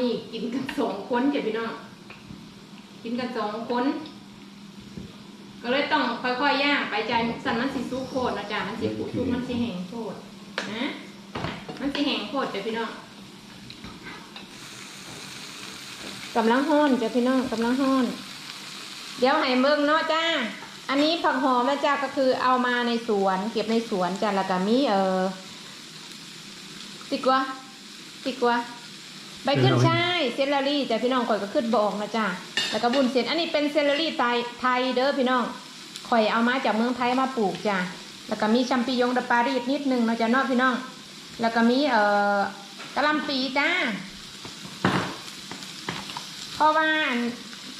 นี่กินกันสองคนจ้ะพี่น้องกินกันสองคน ก็เลยต้องค่อยๆย่างไปใจสันมันสิสุกโคตรนะจ๊ะมันสิปุสุกมันสิแห้งโคตรนะมันสิแห้งโคตรจ้ะพี่น้องกำลังห้อนจ้ะพี่น้องกำลังห้อน เดี๋ยวให้เบิ่งเนาะจ้าอันนี้ผักหอมนะจ้าก็คือเอามาในสวน เก็บในสวนจ้ะแล้วก็มีเออติกวะติกวะ ใบขึ้นช่ายเซลลารี่จ้ะพี่น้องข่อยก็ขึ้นบอกนะจ้าแล้วก็บุญเส้นอันนี้เป็นเซลลารี่ไทยไทยเด้อพี่น้องข่อยเอามาจากเมืองไทยมาปลูกจ้ะแล้วก็มีชัมปิยงดะปารีสนิดนึงเนาะจ้ะเนาะพี่น้อง แล้วก็มีเอ่อกะหล่ำปีจ้าเพราะว่า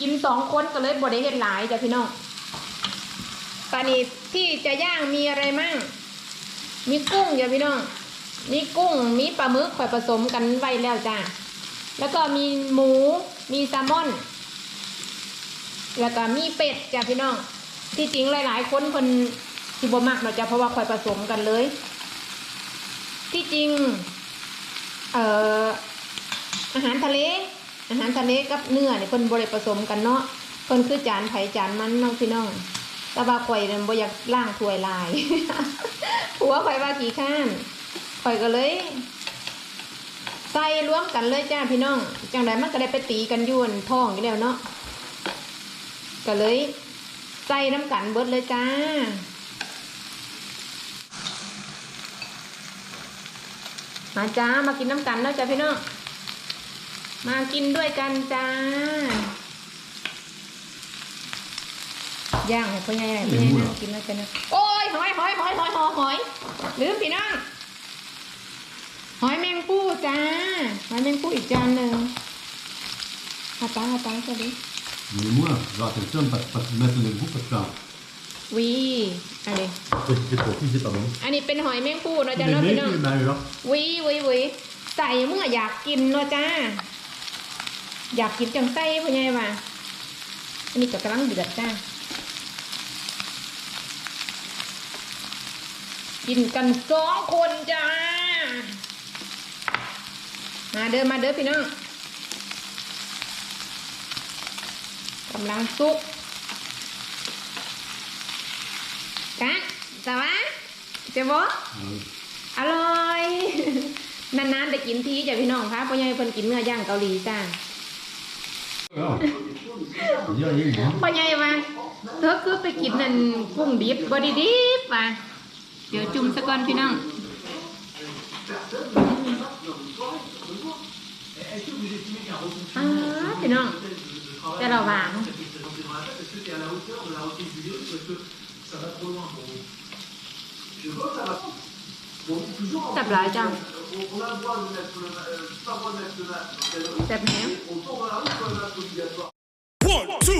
กินสองคนก็เลยบดได้เห็ดหลายจ้ะพี่น้องปานี้ที่จะย่างมีอะไรมั่ง มีกุ้งจ้ะพี่น้อง มีกุ้ง มีปลาหมึกข่อยผสมกันไว้แล้วจ้ะ แล้วก็มีหมู มีแซลมอน แล้วก็มีเป็ดจ้ะพี่น้อง ที่จริงหลาย ๆ คนคนที่บ่มักเนาะจ้ะเพราะว่าข่อยผสมกันเลย ที่จริง เอ่อ อาหารทะเล อาหารทะเลกับเนื้อเนี่ยเพิ่นบ่ได้ผสมกันเนาะเพิ่นคือจานไผ่จานมันเน้องพี่น้อง แต่ว่าข่อยนั่นบ่อยากล้างถวยลายผัวข่อยว่าขี้ข้านข่อยก็เลย ใส่รวมกันเลยจ้าพี่น้อง จังไดมันก็ได้ไปตีกันยวนท้องอยู่แล้วเนาะก็เลยใส่น้ำกันเบิดเลยจ้ามาจ้ามากินน้ำกันเนาะจ้าพี่น้องมากินด้วยกันจ้าย่างให้พ่อใหญ่พ่อใหญ่นั่งกินแล้วกันนะโอ้ยหอยหอยหอยหอยหอยหอยลืมพี่น้องหอยแม งปูจ้าหอยแมงปูอีกจานหนึ่งอาตาอาตาสวัสดี Mais moi, je vais attention pas, pas te mettre les groupes parce que วีอะไร c'est c'est pour qui c'est pas bon. อันนี้เป็นหอยแมงปูเนาะ Les จ้าเนาะ mecs, พี่น้อง les meilleurs. วีวีวีใส่เมื่ออยากกินเนาะจ้า อยากกินจังไส้พ่อใหญ่ว่าอันนี้ก็กำลังเดือดจ้า กินกันสองคนจ้า มาเด้อมาเด้อพี่น้องกำลังสุกกะสวะเจ๊บอ Ah oui. อร่อย นานๆได้กินทีจ้ะพี่น้องคะพ่อใหญ่เพิ่นกินเนื้อย่างเกาหลีจ้า Alors, il y a rien, hein. พ่อใหญ่ว่าเธอคือไปกินนั่นกุ้งดิบบ่ได้ดิบว่ะเดี๋ยวจุ่มซะก่อนพี่น้อง อ้าพี่น้องแต่เราหวานจับหลายจังแซ่บแหน One, two,